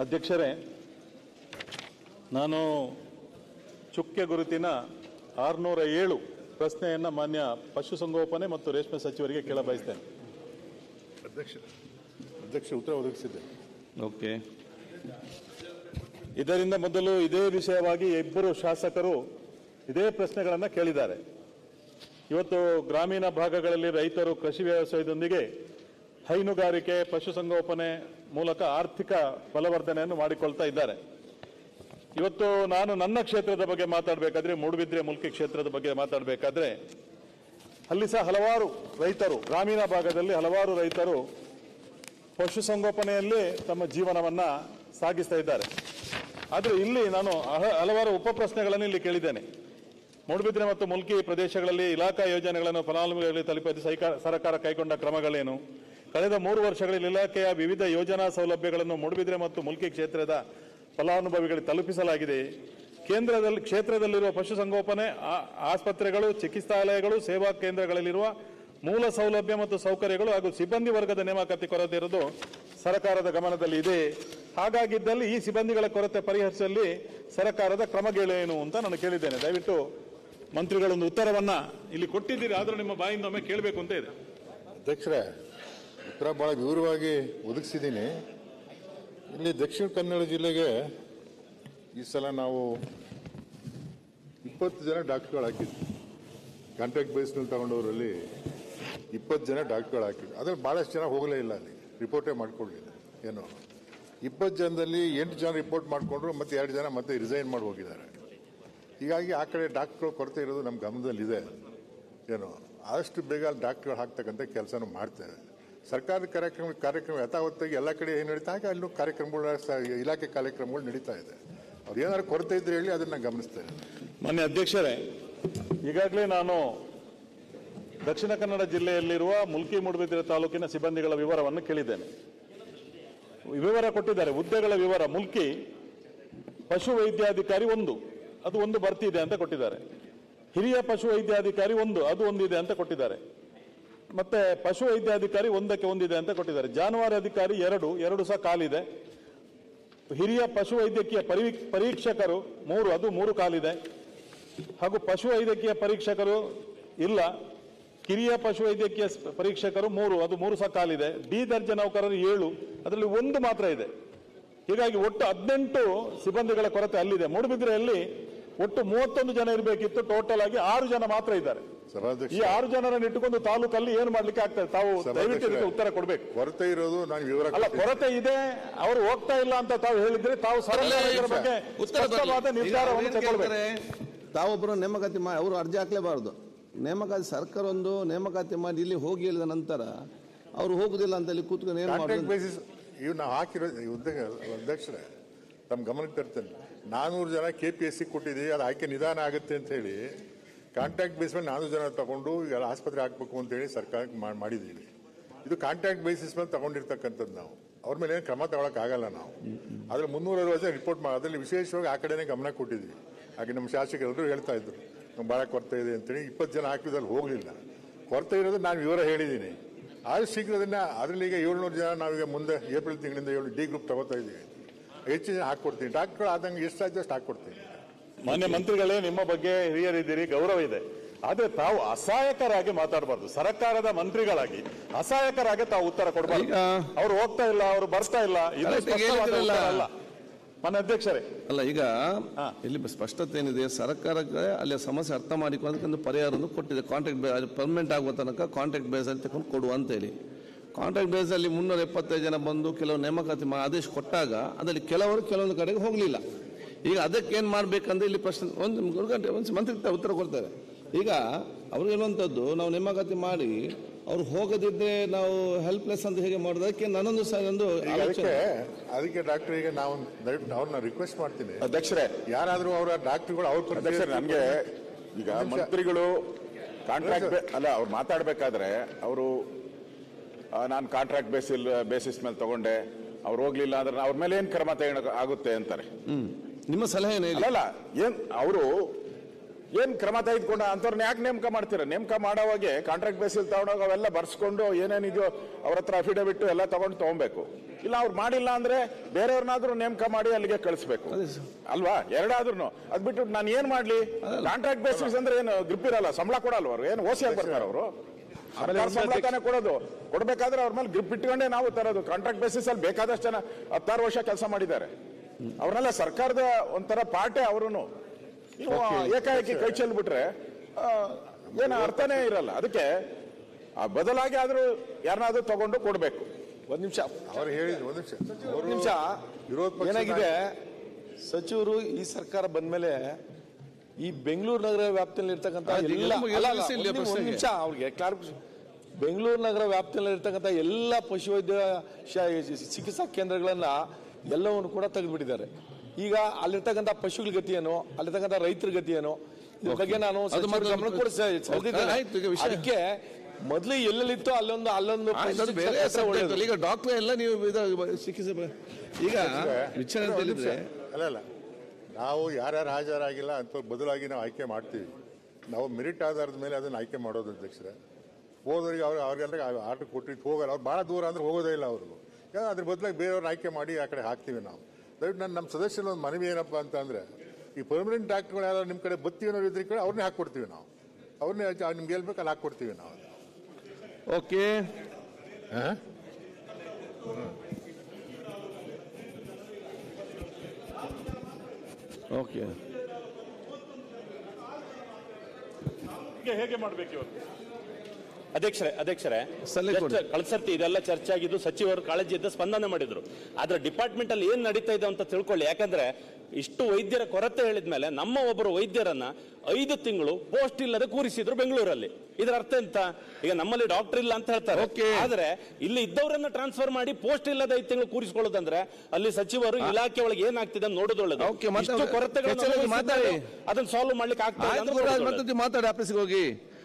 ಅಧ್ಯಕ್ಷರೇ ನಾನು ಚುಕ್ಕೆ ಗುರುತಿನ ಆರುನೂರ ಏಳು ಪ್ರಶ್ನೆಯನ್ನು ಮಾನ್ಯ ಪಶುಸಂಗೋಪನೆ ಮತ್ತು ರೇಷ್ಮೆ ಸಚಿವರಿಗೆ ಕೇಳ ಬಯಸ್ತೇನೆ. ಅಧ್ಯಕ್ಷ ಅಧ್ಯಕ್ಷ ಉತ್ತರ ಒದಗಿಸಿದ್ದೆ. ಓಕೆ. ಇದರಿಂದ ಮೊದಲು ಇದೇ ವಿಷಯವಾಗಿ ಇಬ್ಬರು ಶಾಸಕರು ಇದೇ ಪ್ರಶ್ನೆಗಳನ್ನು ಕೇಳಿದ್ದಾರೆ. ಇವತ್ತು ಗ್ರಾಮೀಣ ಭಾಗಗಳಲ್ಲಿ ರೈತರು ಕೃಷಿ ವ್ಯವಸಾಯದೊಂದಿಗೆ ಹೈನುಗಾರಿಕೆ, ಪಶುಸಂಗೋಪನೆ ಮೂಲಕ ಆರ್ಥಿಕ ಬಲವರ್ಧನೆಯನ್ನು ಮಾಡಿಕೊಳ್ತಾ ಇದ್ದಾರೆ. ಇವತ್ತು ನಾನು ನನ್ನ ಕ್ಷೇತ್ರದ ಬಗ್ಗೆ ಮಾತಾಡಬೇಕಾದ್ರೆ, ಮೂಡುಬಿದ್ರೆ ಮುಲ್ಕಿ ಕ್ಷೇತ್ರದ ಬಗ್ಗೆ ಮಾತಾಡಬೇಕಾದ್ರೆ, ಅಲ್ಲಿ ಸಹ ಹಲವಾರು ರೈತರು, ಗ್ರಾಮೀಣ ಭಾಗದಲ್ಲಿ ಹಲವಾರು ರೈತರು ಪಶುಸಂಗೋಪನೆಯಲ್ಲಿ ತಮ್ಮ ಜೀವನವನ್ನ ಸಾಗಿಸ್ತಾ ಇದ್ದಾರೆ. ಆದರೆ ಇಲ್ಲಿ ನಾನು ಹಲ- ಹಲವಾರು ಉಪ ಪ್ರಶ್ನೆಗಳನ್ನು ಇಲ್ಲಿ ಕೇಳಿದ್ದೇನೆ. ಮೂಡುಬಿದ್ರೆ ಮತ್ತು ಮುಲ್ಕಿ ಪ್ರದೇಶಗಳಲ್ಲಿ ಇಲಾಖಾ ಯೋಜನೆಗಳನ್ನು ಫಲಾನುಭವಿಗಳಿಗೆ ತಲುಪಿಸಿ ಸೈಕ- ಸರ್ಕಾರ ಕೈಗೊಂಡ ಕ್ರಮಗಳೇನು? ಕಳೆದ ಮೂರು ವರ್ಷಗಳಲ್ಲಿ ಇಲಾಖೆಯ ವಿವಿಧ ಯೋಜನಾ ಸೌಲಭ್ಯಗಳನ್ನು ಮೂಡುಬಿದ್ರೆ ಮತ್ತು ಮುಲ್ಕಿ ಕ್ಷೇತ್ರದ ಫಲಾನುಭವಿಗಳಿಗೆ ತಲುಪಿಸಲಾಗಿದೆ. ಕೇಂದ್ರದಲ್ಲಿ ಕ್ಷೇತ್ರದಲ್ಲಿರುವ ಪಶುಸಂಗೋಪನೆ ಆಸ್ಪತ್ರೆಗಳು ಚಿಕಿತ್ಸಾಲಯಗಳು ಸೇವಾ ಕೇಂದ್ರಗಳಲ್ಲಿರುವ ಮೂಲ ಸೌಲಭ್ಯ ಮತ್ತು ಸೌಕರ್ಯಗಳು ಹಾಗೂ ಸಿಬ್ಬಂದಿ ವರ್ಗದ ನೇಮಕಾತಿ ಕೊರತೆ ಇರುವುದು ಸರ್ಕಾರದ ಗಮನದಲ್ಲಿ ಇದೆ. ಹಾಗಾಗಿದ್ದಲ್ಲಿ ಈ ಸಿಬ್ಬಂದಿಗಳ ಕೊರತೆ ಪರಿಹರಿಸುವಲ್ಲಿ ಸರ್ಕಾರದ ಕ್ರಮಗಳೇನು ಅಂತ ನಾನು ಕೇಳಿದ್ದೇನೆ. ದಯವಿಟ್ಟು ಮಂತ್ರಿಗಳೊಂದು ಉತ್ತರವನ್ನು ಇಲ್ಲಿ ಕೊಟ್ಟಿದ್ದೀರಿ, ಆದರೂ ನಿಮ್ಮ ಬಾಯಿಂದ ಒಮ್ಮೆ ಕೇಳಬೇಕು ಅಂತ ಇದೆ. ಅಧ್ಯಕ್ಷರೇ ಉತ್ತರ ಭಾಳ ವಿವರವಾಗಿ ಒದಗಿಸಿದ್ದೀನಿ. ಇಲ್ಲಿ ದಕ್ಷಿಣ ಕನ್ನಡ ಜಿಲ್ಲೆಗೆ ಈ ಸಲ ನಾವು ಇಪ್ಪತ್ತು ಜನ ಡಾಕ್ಟರ್ಗಳು ಹಾಕಿದ್ವಿ. ಕಾಂಟ್ರಾಕ್ಟ್ ಬೇಸ್ನಲ್ಲಿ ತಗೊಂಡವರಲ್ಲಿ ಇಪ್ಪತ್ತು ಜನ ಡಾಕ್ಟ್ರುಗಳು ಹಾಕಿದ್ವಿ. ಅದ್ರಲ್ಲಿ ಭಾಳಷ್ಟು ಜನ ಹೋಗಲೇ ಇಲ್ಲ ಅಲ್ಲಿ. ರಿಪೋರ್ಟೇ ಮಾಡ್ಕೊಳ್ಳಿಲ್ಲ ಏನು? ಇಪ್ಪತ್ತು ಜನದಲ್ಲಿ ಎಂಟು ಜನ ರಿಪೋರ್ಟ್ ಮಾಡಿಕೊಂಡ್ರು, ಮತ್ತೆ ಎರಡು ಜನ ಮತ್ತೆ ರಿಸೈನ್ ಮಾಡಿ ಹೋಗಿದ್ದಾರೆ. ಹೀಗಾಗಿ ಆ ಕಡೆ ಡಾಕ್ಟ್ರುಗಳು ಕೊರತೆ ಇರೋದು ನಮ್ಮ ಗಮನದಲ್ಲಿದೆ. ಏನು? ಆದಷ್ಟು ಬೇಗ ಡಾಕ್ಟ್ರುಗಳು ಹಾಕ್ತಕ್ಕಂಥ ಕೆಲಸನೂ ಮಾಡ್ತೇವೆ. ಸರ್ಕಾರದ ಕಾರ್ಯಕ್ರಮ ಕಾರ್ಯಕ್ರಮ ಯಥಾವತ್ತಾಗಿ ಎಲ್ಲ ಕಡೆ ಏನು ನಡೀತಾ ಹಾಗೆ ಅಲ್ಲೂ ಕಾರ್ಯಕ್ರಮಗಳು ಇಲಾಖೆ ಕಾರ್ಯಕ್ರಮಗಳು ನಡೀತಾ ಇದೆ. ಅವ್ರು ಏನಾದ್ರು ಕೊರತೆ ಇದ್ರೆ ಹೇಳಿ ಅದನ್ನ ಗಮನಿಸ್ತೇನೆ. ಮಾನ್ಯ ಅಧ್ಯಕ್ಷರೇ, ಈಗಾಗಲೇ ನಾನು ದಕ್ಷಿಣ ಕನ್ನಡ ಜಿಲ್ಲೆಯಲ್ಲಿರುವ ಮುಲ್ಕಿ ಮೂಡುಬಿದಿರೆ ತಾಲೂಕಿನ ಸಿಬ್ಬಂದಿಗಳ ವಿವರವನ್ನು ಕೇಳಿದ್ದೇನೆ. ವಿವರ ಕೊಟ್ಟಿದ್ದಾರೆ, ಹುದ್ದೆಗಳ ವಿವರ. ಮುಲ್ಕಿ ಪಶು ವೈದ್ಯಾಧಿಕಾರಿ ಒಂದು, ಅದು ಒಂದು ಬರ್ತಿದೆ ಅಂತ ಕೊಟ್ಟಿದ್ದಾರೆ. ಹಿರಿಯ ಪಶು ವೈದ್ಯಾಧಿಕಾರಿ ಒಂದು, ಅದು ಒಂದಿದೆ ಅಂತ ಕೊಟ್ಟಿದ್ದಾರೆ. ಮತ್ತೆ ಪಶು ವೈದ್ಯಾಧಿಕಾರಿ ಒಂದಕ್ಕೆ ಒಂದಿದೆ ಅಂತ ಕೊಟ್ಟಿದ್ದಾರೆ. ಜಾನುವಾರು ಅಧಿಕಾರಿ ಎರಡು ಎರಡು ಸಹ ಕಾಲಿದೆ. ಹಿರಿಯ ಪಶು ವೈದ್ಯಕೀಯ ಪರಿ ಪರೀಕ್ಷಕರು ಮೂರು, ಅದು ಮೂರು ಕಾಲಿದೆ. ಹಾಗೂ ಪಶು ವೈದ್ಯಕೀಯ ಪರೀಕ್ಷಕರು ಇಲ್ಲ. ಕಿರಿಯ ಪಶು ವೈದ್ಯಕೀಯ ಪರೀಕ್ಷಕರು ಮೂರು, ಅದು ಮೂರು ಸಹ ಕಾಲಿದೆ. ಡಿ ದರ್ಜೆ ನೌಕರರು ಏಳು, ಅದರಲ್ಲಿ ಒಂದು ಮಾತ್ರ ಇದೆ. ಹೀಗಾಗಿ ಒಟ್ಟು ಹದಿನೆಂಟು ಸಿಬ್ಬಂದಿಗಳ ಕೊರತೆ ಅಲ್ಲಿದೆ. ಮೂಡುಬಿದ್ರೆಯಲ್ಲಿ ಒಟ್ಟು ಮೂವತ್ತೊಂದು ಜನ ಇರಬೇಕಿತ್ತು. ಟೋಟಲ್ ಆಗಿ ಆರು ಜನ ಮಾತ್ರ ಇದ್ದಾರೆ. ಈ ಆರು ಜನರನ್ನು ಇಟ್ಟುಕೊಂಡು ತಾಲೂಕಲ್ಲಿ ಏನ್ ಮಾಡ್ಲಿಕ್ಕೆ ಆಗ್ತದೆ ತಾವು ದಯವಿಟ್ಟು ಉತ್ತರ ಕೊಡ್ಬೇಕು. ಕೊರತೆ ಇರೋದು ನಾನು ವಿವರ ಅಲ್ಲ. ಕೊರತೆ ಇದೆ. ಅವರು ಹೋಗ್ತಾ ಇಲ್ಲ ಅಂತ ತಾವು ಹೇಳಿದ್ರೆ ತಾವು ಸರಳ ಇದರ ಬಗ್ಗೆ ಉತ್ತರ ಸ್ಪಷ್ಟವಾದ ನಿರ್ಧಾರವನ್ನು ತಗೊಳ್ಬೇಕು ತಾವೊಬ್ಬರು ನೇಮಕಾತಿ ಮಾಡಿ ಅವರು ಅರ್ಜಿ ಹಾಕ್ಲೇಬಾರ್ದು. ನೇಮಕಾತಿ ಸರ್ಕಾರ ಒಂದು ನೇಮಕಾತಿ ಮಾಡಿ ಇಲ್ಲಿ ಹೋಗಿ ಹೇಳಿದ ನಂತರ ಅವ್ರು ಹೋಗುದಿಲ್ಲ ಅಂತ ಅಲ್ಲಿ ಕೂತ್ಕೊಂಡು ಏನು ಇವ್ ನಾವು ಹಾಕಿರೋ ಅಧ್ಯಕ್ಷರೇ ತಮ್ಮ ಗಮನಕ್ಕೆ ತರ್ತೇನೆ. ನಾನೂರು ಜನ ಕೆ ಪಿ ಎಸ್ ಸಿ ಕೊಟ್ಟಿದ್ದೀವಿ, ಅದು ಆಯ್ಕೆ ನಿಧಾನ ಆಗುತ್ತೆ ಅಂತ ಹೇಳಿ ಕಾಂಟ್ಯಾಕ್ಟ್ ಬೇಸ್ ಮೇಲೆ ನಾನೂರು ಜನ ತಗೊಂಡು ಎಲ್ಲ ಆಸ್ಪತ್ರೆ ಹಾಕ್ಬೇಕು ಅಂತ ಹೇಳಿ ಸರ್ಕಾರಕ್ಕೆ ಮಾಡಿದ್ದೀವಿ. ಇದು ಕಾಂಟ್ಯಾಕ್ಟ್ ಬೇಸಿಸ್ ಮೇಲೆ ತಗೊಂಡಿರ್ತಕ್ಕಂಥದ್ದು ನಾವು. ಅವ್ರ ಮೇಲೆ ಏನು ಕ್ರಮ ತಗೊಳಕ್ಕಾಗಲ್ಲ ನಾವು. ಆದರೆ ಮುನ್ನೂರ ಅರವತ್ತು ರಿಪೋರ್ಟ್ ಮಾಡಿ ಅದರಲ್ಲಿ ವಿಶೇಷವಾಗಿ ಆ ಕಡೆನೇ ಗಮನ ಕೊಟ್ಟಿದ್ವಿ ಹಾಗೆ ನಮ್ಮ ಶಾಸಕರೆಲ್ಲರೂ ಹೇಳ್ತಾ ಇದ್ರು. ನಮ್ಗೆ ಭಾಳ ಕೊರತೆ ಇದೆ ಅಂತೇಳಿ. ಇಪ್ಪತ್ತು ಜನ ಹಾಕಿದಲ್ಲಿ ಹೋಗಲಿಲ್ಲ. ಕೊರತೆ ಇರೋದು ನಾನು ವಿವರ ಹೇಳಿದ್ದೀನಿ. ಆದಷ್ಟು ಶೀಘ್ರದನ್ನ ಅದರಲ್ಲಿ ಈಗ ಏಳ್ನೂರು ಜನ ನಾವೀಗ ಮುಂದೆ ಏಪ್ರಿಲ್ ತಿಂಗಳಿಂದ ಏಳು ಡಿ ಗ್ರೂಪ್ ತಗೋತಾ ಇದ್ದೀವಿ. ಹೆಚ್ಚು ಜನ ಹಾಕ್ಕೊಡ್ತೀನಿ. ಡಾಕ್ಟರ್ ಆದಂಗೆ ಎಷ್ಟಾಯ್ತು ಅಷ್ಟು ಹಾಕ್ಕೊಡ್ತೀನಿ. ಮಾನ್ಯ ಮಂತ್ರಿಗಳೇ ನಿಮ್ಮ ಬಗ್ಗೆ ಹಿರಿಯರಿದ್ದೀರಿ ಗೌರವ ಇದೆ. ಆದ್ರೆ ತಾವು ಅಸಹಾಯಕರಾಗಿ ಮಾತಾಡಬಾರ್ದು. ಸರ್ಕಾರದ ಮಂತ್ರಿಗಳಾಗಿ ಅಸಹಾಯಕರಾಗಿ ತಾವು ಉತ್ತರ ಕೊಡಬಾರ್ದು. ಈಗ- ಅವ್ರು ಹೋಗ್ತಾ ಇಲ್ಲ ಅವ್ರು ಬರ್ತಾ ಇಲ್ಲ ಅಲ್ಲ. ಮನೆ ಅಧ್ಯಕ್ಷರೇ. ಅಲ್ಲ ಈಗ. ಇಲ್ಲಿ ಸ್ಪಷ್ಟತೆ ಏನಿದೆ ಸರ್ಕಾರಕ್ಕೆ ಅಲ್ಲಿ ಸಮಸ್ಯೆ ಅರ್ಥ ಮಾಡಿಕೊಂಡು ಪರಿಹಾರ ಪರಿಹಾರವನ್ನು ಕೊಟ್ಟಿದೆ. ಕಾಂಟ್ರಾಕ್ಟ್ ಪರ್ಮನೆಂಟ್ ಆಗುವ ತನಕ ಕಾಂಟ್ರಾಕ್ಟ್ ಬೇಸ್ ಅಲ್ಲಿ ತಗೊಂಡು ಕೊಡುವ ಅಂತ ಹೇಳಿ. ಕಾಂಟ್ರಾಕ್ಟ್ ಬೇಸ್ ಅಲ್ಲಿ ಮುನ್ನೂರ ಎಪ್ಪತ್ತೈದು ಜನ ಬಂದು ಕೆಲವು ನೇಮಕಾತಿ ಮಾ- ಆದೇಶ ಕೊಟ್ಟಾಗ ಅದರಲ್ಲಿ ಕೆಲವರು ಕೆಲವೊಂದು ಕಡೆಗೆ ಹೋಗಲಿಲ್ಲ. ಈಗ ಅದಕ್ಕೆ ಏನು ಮಾಡಬೇಕಂದ್ರೆ ಇಲ್ಲಿ ಪ್ರಶ್ನೆ ಒಂದು ಮೂರು ಗಂಟೆ ಒಂದು ಮಂತ್ರಿ ಉತ್ತರ ಕೊಡ್ತಾರೆ. ಈಗ ಅವ್ರು ಹೇಳುವಂಥದ್ದು ನಾವು ನೇಮಕಾತಿ ಮಾಡಿ ಅವ್ರು ಹೋಗದಿದ್ರೆ ನಾವು ಹೆಲ್ಪ್ಲೆಸ್ ಅಂತ ಹೇಗೆ ಮಾಡೋದು? ಅದಕ್ಕೆ ನಾನೊಂದು ಸ ಒಂದು ಅದಕ್ಕೆ ಅದಕ್ಕೆ ಡಾಕ್ಟರ್ ಈಗ ನಾವು ದಯವಿಟ್ಟು ಅವ್ರನ್ನ ರಿಕ್ವೆಸ್ಟ್ ಮಾಡ್ತೀನಿ. ಅಧ್ಯಕ್ಷರೇ ಯಾರಾದರೂ ಅವರ ಡಾಕ್ಟರ್ಗಳು ಅವ್ರ ಅಧ್ಯಕ್ಷರೇ ನಮಗೆ ಈಗ ಮಂತ್ರಿಗಳು ಕಾಂಟ್ರಾಕ್ಟ್ ಅಲ್ಲ ಅವ್ರು ಮಾತಾಡಬೇಕಾದ್ರೆ ಅವರು ನಾನು ಕಾಂಟ್ರಾಕ್ಟ್ ಬೇಸಿಲ್ ಬೇಸಿಸ್ ಮೇಲೆ ತಗೊಂಡೆ. ಅವ್ರು ಹೋಗ್ಲಿಲ್ಲ ಅಂದ್ರೆ ಅವ್ರ ಮೇಲೆ ಏನ್ ಕ್ರಮ ತಗೊಳಕ್ ಆಗುತ್ತೆ ಅಂತಾರೆ. ನಿಮ್ಮ ಸಲಹೆ ಅಲ್ಲಲ್ಲ ಏನ್ ಅವರು ಏನ್ ಕ್ರಮ ತೆಗೆದುಕೊಂಡ ಅಂತವ್ರನ್ನ ಯಾಕೆ ನೇಮಕ ಮಾಡ್ತೀರಾ? ನೇಮಕ ಮಾಡೋವಾಗೆ ಕಾಂಟ್ರಾಕ್ಟ್ ಬೇಸಿಲ್ ತಗೊಂಡೋಗ ಅವೆಲ್ಲ ಬರ್ಸ್ಕೊಂಡು ಏನೇನಿದೆಯೋ ಅವ್ರ ಹತ್ರ ಅಫಿಡವಿಟ್ ಎಲ್ಲ ತಗೊಂಡು ತಗೊಬೇಕು. ಇಲ್ಲ ಅವ್ರು ಮಾಡಿಲ್ಲ ಅಂದ್ರೆ ಬೇರೆಯವ್ರನ್ನಾದ್ರೂ ನೇಮಕ ಮಾಡಿ ಅಲ್ಲಿಗೆ ಕಳಿಸ್ಬೇಕು. ಅಲ್ವಾ? ಎರಡಾದ್ರೂ ಅದ್ ಬಿಟ್ಟು ನಾನು ಏನ್ ಮಾಡ್ಲಿ? ಕಾಂಟ್ರಾಕ್ಟ್ ಬೇಸಿಸ್ ಅಂದ್ರೆ ಏನು ಗ್ರಿಪ್ ಇರಲ್ಲ ಸಂಬಳ ಕೊಡಲ್ವ ಅವ್ರು? ಏನು ಓಸಿ ಆಗಿ ಬರ್ತಾರೆ ಅವರು? ಸಂಬಳ ತಾನೇ ಕೊಡೋದು. ಕೊಡ್ಬೇಕಾದ್ರೆ ಅವ್ರ ಮೇಲೆ ಗ್ರಿಪ್ ಇಟ್ಕೊಂಡೇ ನಾವು ತರೋದು. ಕಾಂಟ್ರಾಕ್ಟ್ ಬೇಸಿಸ್ ಅಲ್ಲಿ ಬೇಕಾದಷ್ಟು ಜನ ಹತ್ತಾರು ವರ್ಷ ಕೆಲಸ ಮಾಡಿದ್ದಾರೆ. ಅವ್ರನ್ನೆಲ್ಲ ಸರ್ಕಾರದ ಒಂಥರ ಪಾರ್ಟೆ ಅವರು ನೀವು ಏಕಾಏಕಿ ಕೈ ಚೆಲ್ಬಿಟ್ರೆ ಏನು ಅರ್ಥನೇ ಇರಲ್ಲ. ಅದಕ್ಕೆ ಆ ಬದಲಾಗಿ ಆದ್ರೂ ಯಾರನ್ನಾದ್ರೂ ತಗೊಂಡು ಕೊಡ್ಬೇಕು. ಒಂದ್ ನಿಮಿಷ. ಅವ್ರು ಹೇಳಿದ್ರು ಒಂದು ನಿಮಿಷ. ಒಂದು ನಿಮಿಷ. ವಿರೋಧ ಪಕ್ಷ ಏನಾಗಿದೆ? ಸಚಿವರು ಈ ಸರ್ಕಾರ ಬಂದ್ಮೇಲೆ ಈ ಬೆಂಗಳೂರು ನಗರ ವ್ಯಾಪ್ತಿಯಲ್ಲಿ ಇರ್ತಕ್ಕಂಥ ಎಲ್ಲ ನಿಮಿಷ, ಅವ್ರಿಗೆ ಕ್ಲಾರಿಫಿಕೇಶನ್ ಬೆಂಗಳೂರು ನಗರ ವ್ಯಾಪ್ತಿಯಲ್ಲಿ ಇರ್ತಕ್ಕಂಥ ಎಲ್ಲ ಪಶುವೈದ್ಯ ಶ- ಚಿಕಿತ್ಸಾ ಕೇಂದ್ರಗಳನ್ನ ಎಲ್ಲವನ್ನು ಕೂಡ ತೆಗೆದುಬಿಟ್ಟಿದ್ದಾರೆ. ಈಗ ಅಲ್ಲಿರ್ತಕ್ಕಂಥ ಪಶುಗಳ ಗತಿ ಏನು? ಅಲ್ಲಿರ್ತಕ್ಕಂಥ ರೈತರ ಗತಿ ಏನು? ಇದ್ರ ಬಗ್ಗೆ ನಾನು ಗಮನ ಕೂಡ ಅದಕ್ಕೆ ಮೊದಲು ಎಲ್ಲೆಲ್ಲಿತ್ತೋ ಅಲ್ಲೊಂದು ಅಲ್ಲೊಂದು. ಈಗ ಡಾಕ್ಟರ್ ಎಲ್ಲ ನೀವು ಇದು ಚಿಕಿತ್ಸೆ ಈಗ ವಿಚಾರ ಅಲ್ಲ ಅಲ್ಲ. ನಾವು ಯಾರ್ಯಾರು ಹಾಜರಾಗಿಲ್ಲ ಅಂತ ಬದಲಾಗಿ ನಾವು ಆಯ್ಕೆ ಮಾಡ್ತೀವಿ. ನಾವು ಮೆರಿಟ್ ಆಧಾರದ ಮೇಲೆ ಅದನ್ನು ಆಯ್ಕೆ ಮಾಡೋದು ಅಧ್ಯಕ್ಷರೇ. ಹೋದವರಿಗೆ ಅವ್ರು ಅವ್ರಿಗೆಲ್ಲ ಆರ್ಡರ್ ಕೊಟ್ಟಿದ್ದು ಹೋಗಲ್ಲ. ಅವ್ರು ಭಾಳ ದೂರ ಅಂದ್ರೆ ಹೋಗೋದೇ ಇಲ್ಲ ಅವರು ಅದ್ರ ಬದಲಾಗಿ ಬೇರೆಯವ್ರು ಆಯ್ಕೆ ಮಾಡಿ ಆ ಕಡೆ ಹಾಕ್ತೀವಿ ನಾವು. ದಯವಿಟ್ಟು ನನ್ನ ನಮ್ಮ ಸದಸ್ಯರ ಒಂದು ಮನವಿ ಏನಪ್ಪ ಅಂತ ಅಂದರೆ ಈ ಪರ್ಮನೆಂಟ್ ಡಾಕ್ಟರ್ಗಳು ಯಾರು ನಿಮ್ಮ ಕಡೆ ಬತ್ತಿ ಅನ್ನೋ ಇದ್ರೆ ಕಡೆ ಅವ್ರನ್ನೇ ಹಾಕ್ಕೊಡ್ತೀವಿ ನಾವು. ಅವ್ರನ್ನೇ ನಿಮ್ಗೆ ಹೇಳ್ಬೇಕು ಅಲ್ಲಿ ಹಾಕ್ಕೊಡ್ತೀವಿ ನಾವು. ಓಕೆ ಓಕೆ ಹೀಗೆ ಮಾಡಬೇಕು ಇವತ್ತು ಅಧ್ಯಕ್ಷರೇ ಅಧ್ಯಕ್ಷರೇ ಕಳ್ಸರ್ತಿ ಇದೆಲ್ಲ ಚರ್ಚೆ ಆಗಿದ್ದು ಸಚಿವರು ಕಾಳಜಿ ಇದ್ದ ಸ್ಪಂದನೆ ಮಾಡಿದ್ರು. ಆದ್ರೆ ಡಿಪಾರ್ಟ್ಮೆಂಟ್ ಅಲ್ಲಿ ಏನ್ ನಡೀತಾ ಇದೆ ಅಂತ ತಿಳ್ಕೊಳ್ಳಿ. ಯಾಕಂದ್ರೆ ಇಷ್ಟು ವೈದ್ಯರ ಕೊರತೆ ಹೇಳಿದ್ಮೇಲೆ ನಮ್ಮ ಒಬ್ಬರು ವೈದ್ಯರನ್ನ ಐದು ತಿಂಗಳು ಪೋಸ್ಟ್ ಇಲ್ಲದೆ ಕೂರಿಸಿದ್ರು ಬೆಂಗಳೂರಲ್ಲಿ. ಇದರ ಅರ್ಥ ಎಂತ? ಈಗ ನಮ್ಮಲ್ಲಿ ಡಾಕ್ಟರ್ ಇಲ್ಲ ಅಂತ ಹೇಳ್ತಾರೆ. Okay. ಆದ್ರೆ ಇಲ್ಲಿ ಇದ್ದವರನ್ನ ಟ್ರಾನ್ಸ್ಫರ್ ಮಾಡಿ ಪೋಸ್ಟ್ ಇಲ್ಲದ ಐದು ತಿಂಗಳು ಕೂರಿಸಿಕೊಳ್ಳೋದಂದ್ರೆ ಅಲ್ಲಿ ಸಚಿವರು ಇಲಾಖೆ ಒಳಗೆ ಏನಾಗ್ತಿದೆ ಅಂತ ನೋಡೋದು ಒಳ್ಳೇದು Okay, ಮತ್ತೆ ಇಷ್ಟು ಕೊರತೆಗಳನ್ನು ಹೆಚ್ಚಾಗಿ ಮಾತಾಡಿ. ಅದನ್ನ ಸಾಲ್ವ್ ಮಾಡ್ಲಿಕ್ಕೆ ಆಗ್ತಾ ಇಲ್ಲ ಆಯ್ತು ಅಂದ್ರೆ ಗುರುರಾಜ್ ನೋಡೋದು ಒಳ್ಳೇದು. ಮತ್ತೆ ಮಾತಾಡಿ ಆಫೀಸ್ಗೆ ಹೋಗಿ.